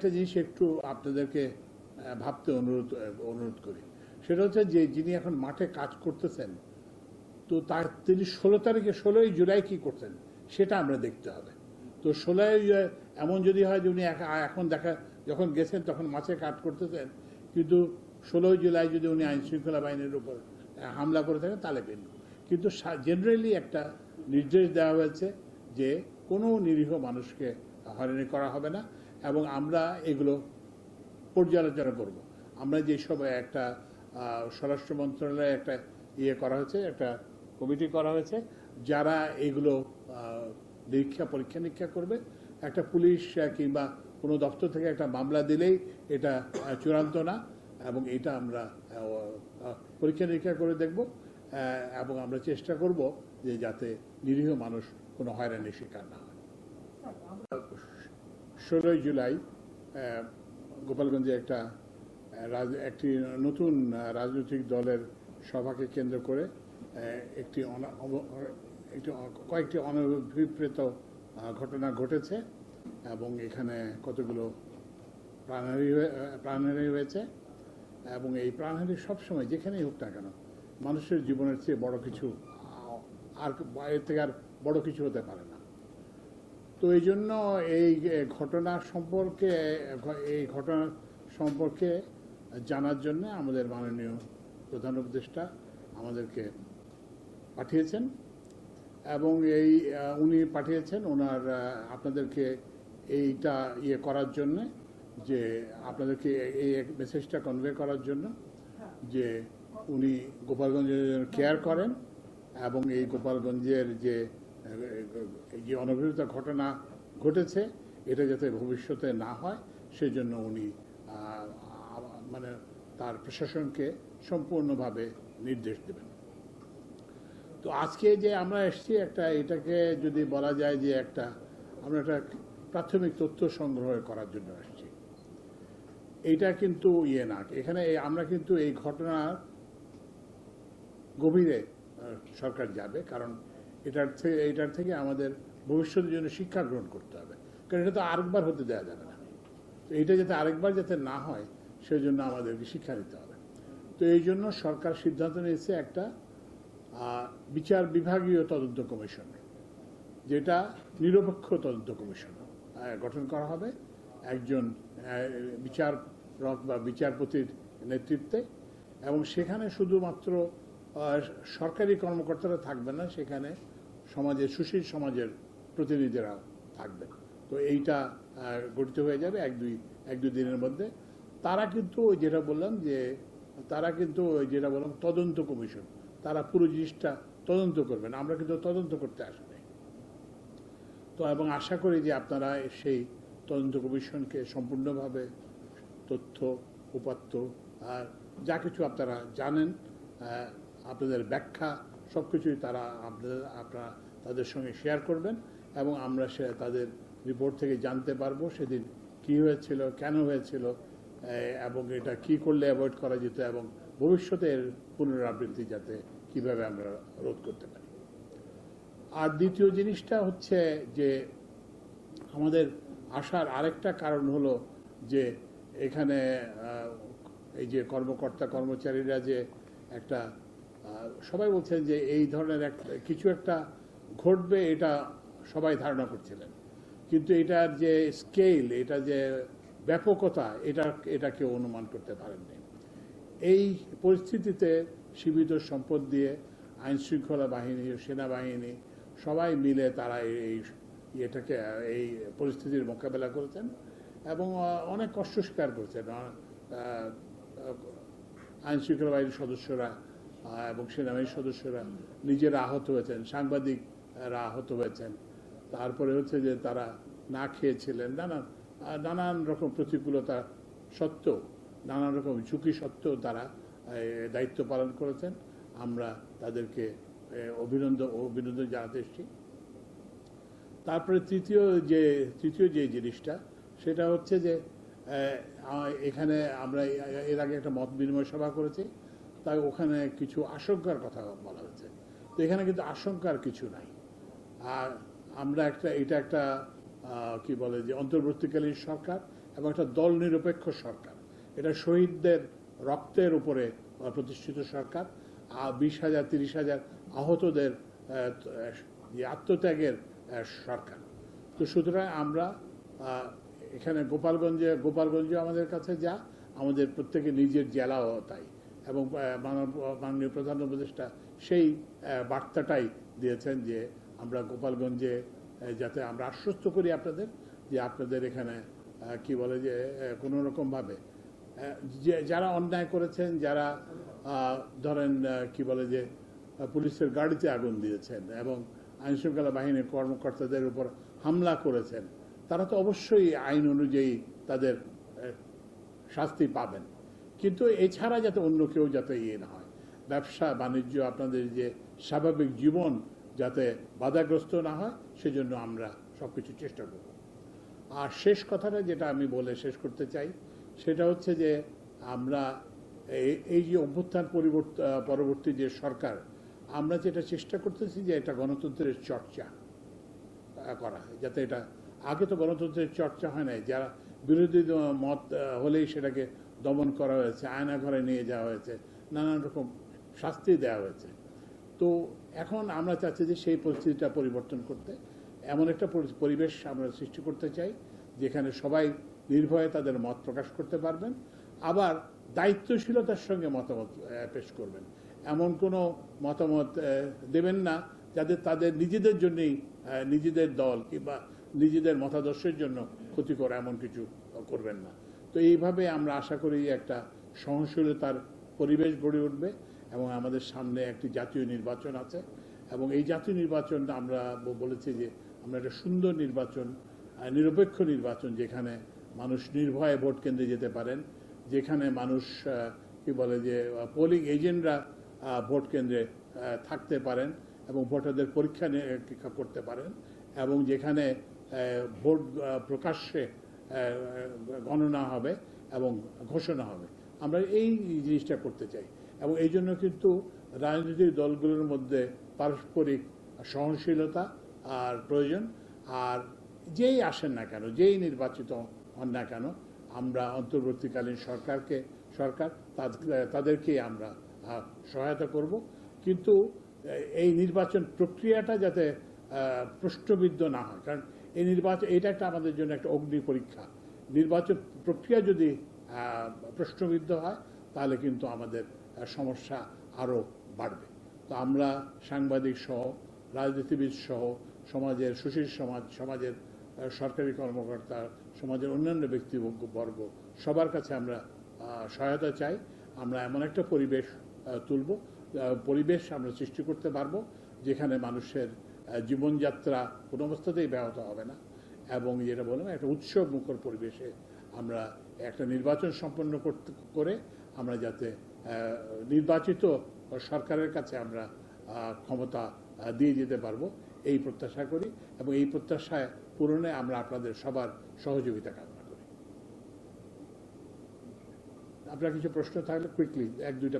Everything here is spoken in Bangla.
একটা জিনিস একটু আপনাদেরকে ভাবতে অনুরোধ অনুরোধ করি। সেটা হচ্ছে যে, যিনি এখন মাঠে কাজ করতেছেন, তো তার তিনি ষোলো তারিখে, ষোলোই জুলাই কি করতেন সেটা আমরা দেখতে হবে। তো ষোলোই এমন যদি হয় যে উনি এখন দেখা, যখন গেছেন তখন মাছে কাজ করতেছেন, কিন্তু ষোলোই জুলাই যদি উনি আইন শৃঙ্খলা বাহিনীর উপর হামলা করে থাকেন, তাহলে ভিন্ন। কিন্তু জেনারেলি একটা নির্দেশ দেওয়া হয়েছে যে, কোনো নিরীহ মানুষকে হয়রানি করা হবে না। এবং আমরা এগুলো পর্যালোচনা করব। আমরা যে সব একটা স্বরাষ্ট্র মন্ত্রণালয়ে একটা ইয়ে করা হয়েছে একটা কমিটি করা হয়েছে যারা এগুলো নিরীক্ষা পরীক্ষা নিরীক্ষা করবে। একটা পুলিশ কিংবা কোনো দপ্তর থেকে একটা মামলা দিলেই এটা চূড়ান্ত না এবং এটা আমরা পরীক্ষা নিরীক্ষা করে দেখব এবং আমরা চেষ্টা করব যে যাতে নিরীহ মানুষ কোনো হয়রানির শিকার না হয়। ষোলোই জুলাই গোপালগঞ্জে একটা একটি নতুন রাজনৈতিক দলের সভাকে কেন্দ্র করে একটি একটি কয়েকটি অনভিপ্রেত ঘটনা ঘটেছে এবং এখানে কতগুলো প্রাণহানি আহ, প্রাণহানি হয়েছে এবং এই প্রাণহানি সবসময় যেখানেই হোক না কেন মানুষের জীবনের চেয়ে বড় কিছু আর এর থেকে আর বড় কিছু হতে পারে না। তো এই জন্য এই ঘটনা সম্পর্কে, এই ঘটনা সম্পর্কে জানার জন্য আমাদের মাননীয় প্রধান উপদেষ্টা আমাদেরকে পাঠিয়েছেন এবং এই, উনি পাঠিয়েছেন ওনার, আপনাদেরকে এইটা ইয়ে করার জন্য যে আপনাদেরকে এই মেসেজটা কনভে করার জন্য যে উনি গোপালগঞ্জের কেয়ার করেন এবং এই গোপালগঞ্জের যে যে অনভিপ্রেত ঘটনা ঘটেছে, এটা যাতে ভবিষ্যতে না হয়, সেজন্য উনি মানে তার প্রশাসনকে সম্পূর্ণভাবে নির্দেশ দেবেন। তো আজকে যে আমরা এসেছি একটা, এটাকে যদি বলা যায় যে একটা, আমরা একটা প্রাথমিক তথ্য সংগ্রহ করার জন্য এসেছি। এইটা কিন্তু ইয়ে না। এখানে আমরা কিন্তু এই ঘটনার গভীরে সরকার যাবে, কারণ এটার থেকে এটার থেকে আমাদের ভবিষ্যতের জন্য শিক্ষা গ্রহণ করতে হবে। কারণ এটা তো আরেকবার হতে দেওয়া যাবে না। তো এইটা যাতে আরেকবার যাতে না হয় সেই জন্য আমাদেরকে শিক্ষা নিতে হবে। তো এই জন্য সরকার সিদ্ধান্ত নিয়েছে একটা বিচার বিভাগীয় তদন্ত কমিশন, যেটা নিরপেক্ষ তদন্ত কমিশন গঠন করা হবে। একজন বিচারক বা বিচারপতির নেতৃত্বে। এবং সেখানে শুধুমাত্র সরকারি কর্মকর্তারা থাকবে না, সেখানে সমাজের, সুশীল সমাজের প্রতিনিধিরা থাকবে। তো এইটা গঠিত হয়ে যাবে এক দুই এক দুই দিনের মধ্যে। তারা কিন্তু ওই যেটা বললাম যে, তারা কিন্তু ওই যেটা বললাম তদন্ত কমিশন। তারা পুরো জিনিসটা তদন্ত করবেন আমরা কিন্তু তদন্ত করতে আসিনি তো এবং আশা করি যে আপনারা সেই তদন্ত কমিশনকে সম্পূর্ণভাবে তথ্য, উপাত্ত, আর যা কিছু আপনারা জানেন আপনাদের ব্যাখ্যা সব কিছুই তারা আপনাদের, আপনারা তাদের সঙ্গে শেয়ার করবেন এবং আমরা সে তাদের রিপোর্ট থেকে জানতে পারব সেদিন কি হয়েছিল, কেন হয়েছিল এবং এটা কি করলে অ্যাভয়েড করা যেত এবং ভবিষ্যতে এর পুনরাবৃত্তি যাতে কীভাবে আমরা রোধ করতে পারি। আর দ্বিতীয় জিনিসটা হচ্ছে যে আমাদের আসার আরেকটা কারণ হলো যে এখানে এই যে কর্মকর্তা কর্মচারীরা যে একটা সবাই বলছেন যে এই ধরনের এক, কিছু একটা ঘটবে এটা সবাই ধারণা করছিলেন। কিন্তু এটার যে স্কেল এটা যে ব্যাপকতা, এটা এটা কেউ অনুমান করতে পারেননি। এই পরিস্থিতিতে সীমিত সম্পদ দিয়ে আইন শৃঙ্খলা বাহিনী, সেনাবাহিনী, সবাই মিলে তারা এই- এটাকে এই পরিস্থিতির মোকাবেলা করেছেন এবং অনেক কষ্ট স্বীকার করেছেন। আইন শৃঙ্খলা বাহিনীর সদস্যরা এবং সেনাবাহিনীর সদস্যরা নিজেরা আহত হয়েছেন, সাংবাদিকরা আহত হয়েছেন। তারপরে হচ্ছে যে তারা না খেয়েছিলেন, নানান নানান রকম প্রতিকূলতা সত্ত্বেও, নানান রকম ঝুঁকি সত্ত্বেও তারা দায়িত্ব পালন করেছেন। আমরা তাদেরকে অভিনন্দন অভিনন্দন জানাতে এসেছি। তারপরে তৃতীয় যে তৃতীয় যে জিনিসটা, সেটা হচ্ছে যে এখানে আমরা এর আগে একটা মত বিনিময় সভা করেছি। তাই ওখানে কিছু আশঙ্কার কথা বলা হয়েছে তো এখানে কিন্তু আশঙ্কার কিছু নাই। আর আমরা একটা, এটা একটা কি বলে যে অন্তর্বর্তীকালীন সরকার এবং একটা দল নিরপেক্ষ সরকার। এটা শহীদদের রক্তের উপরে প্রতিষ্ঠিত সরকার। আর বিশ হাজার, তিরিশ হাজার আহতদের আত্মত্যাগের সরকার। তো সুতরাং আমরা এখানে গোপালগঞ্জে গোপালগঞ্জে আমাদের কাছে যা, আমাদের প্রত্যেকে নিজের জেলাও তাই। এবং মাননীয় প্রধান উপদেষ্টা সেই বার্তাটাই দিয়েছেন যে আমরা গোপালগঞ্জে যাতে আমরা আশ্বস্ত করি আপনাদের যে আপনাদের এখানে কি বলে যে কোনো রকমভাবে যে, যারা অন্যায় করেছেন, যারা ধরেন কি বলে যে, পুলিশের গাড়িতে আগুন দিয়েছেন এবং আইনশৃঙ্খলা বাহিনীর কর্মকর্তাদের উপর হামলা করেছেন, তারা তো অবশ্যই আইন অনুযায়ী তাদের শাস্তি পাবেন। কিন্তু এছাড়া যাতে অন্য কেউ যাতে ইয়ে না হয়। ব্যবসা, বাণিজ্য, আপনাদের যে স্বাভাবিক জীবন যাতে বাধাগ্রস্ত না হয়, সেজন্য আমরা সব কিছু চেষ্টা করব। আর শেষ কথাটা যেটা আমি বলে শেষ করতে চাই, সেটা হচ্ছে যে আমরা এই- যে অভ্যুত্থান পরিবর্ত- পরবর্তী যে সরকার, আমরা যেটা চেষ্টা করতেছি যে এটা গণতন্ত্রের চর্চা করা হয়। যাতে এটা, আগে তো গণতন্ত্রের চর্চা হয় নাই, যারা বিরোধী মত হলেই সেটাকে দমন করা হয়েছে, আয়না ঘরে নিয়ে যাওয়া হয়েছে, নানান রকম শাস্তি দেওয়া হয়েছে। তো এখন আমরা চাচ্ছি যে সেই পরিস্থিতিটা পরিবর্তন করতে। এমন একটা পরি- পরিবেশ আমরা সৃষ্টি করতে চাই, যেখানে সবাই নির্ভয়ে তাদের মত প্রকাশ করতে পারবেন, আবার দায়িত্বশীলতার সঙ্গে মতামত পেশ করবেন। এমন কোনো মতামত দেবেন না যাদের তাদের নিজেদের জন্যই নিজেদের দল কিংবা নিজেদের মতাদর্শের জন্য ক্ষতিকর এমন কিছু করবেন না। তো এইভাবে আমরা আশা করি একটা সহনশীলতার পরিবেশ গড়ে উঠবে এবং আমাদের সামনে একটি জাতীয় নির্বাচন আছে এবং এই জাতীয় নির্বাচন আমরা বলেছি যে আমরা একটা সুন্দর নির্বাচন নিরপেক্ষ নির্বাচন যেখানে মানুষ নির্ভয়ে ভোট কেন্দ্রে যেতে পারেন, যেখানে মানুষ কি বলে যে পোলিং এজেন্টরা ভোট কেন্দ্রে থাকতে পারেন এবং ভোটারদের পরীক্ষা করতে পারেন এবং যেখানে ভোট প্রকাশ্যে গণনা হবে এবং ঘোষণা হবে। আমরা এই জিনিসটা করতে চাই এবং এই জন্য কিন্তু রাজনৈতিক দলগুলোর মধ্যে পারস্পরিক সহনশীলতা আর প্রয়োজন। আর যেই আসেন না কেন, যেই নির্বাচিত হন না কেন, আমরা অন্তর্বর্তীকালীন সরকারকে, সরকার তাদ- তাদেরকেই আমরা সহায়তা করব। কিন্তু এই নির্বাচন প্রক্রিয়াটা যাতে প্রশ্নবিদ্ধ না হয়, কারণ এই নির্বাচন এটা একটা আমাদের জন্য একটা অগ্নি পরীক্ষা। নির্বাচন প্রক্রিয়া যদি প্রশ্নবিদ্ধ হয়, তাহলে কিন্তু আমাদের সমস্যা আরও বাড়বে। তো আমরা সাংবাদিক সহ, রাজনীতিবিদ সহ, সমাজের সুশীল সমাজ, সমাজের সরকারি কর্মকর্তা, সমাজের অন্যান্য ব্যক্তিবর্গ সবার কাছে আমরা সহায়তা চাই। আমরা এমন একটা পরিবেশ তুলব পরিবেশ আমরা সৃষ্টি করতে পারব, যেখানে মানুষের জীবনযাত্রা কোনো অবস্থাতেই ব্যাহত হবে না। এবং যেটা বললাম, একটা উৎসব মুখর পরিবেশে আমরা একটা নির্বাচন সম্পন্ন করতে, করে আমরা যাতে নির্বাচিত সরকারের কাছে আমরা ক্ষমতা দিয়ে যেতে পারব, এই প্রত্যাশা করি এবং এই প্রত্যাশায় পূরণে আমরা আপনাদের সবার সহযোগিতা কামনা করি। আপনার কিছু প্রশ্ন থাকলে কুইকলি এক দুইটা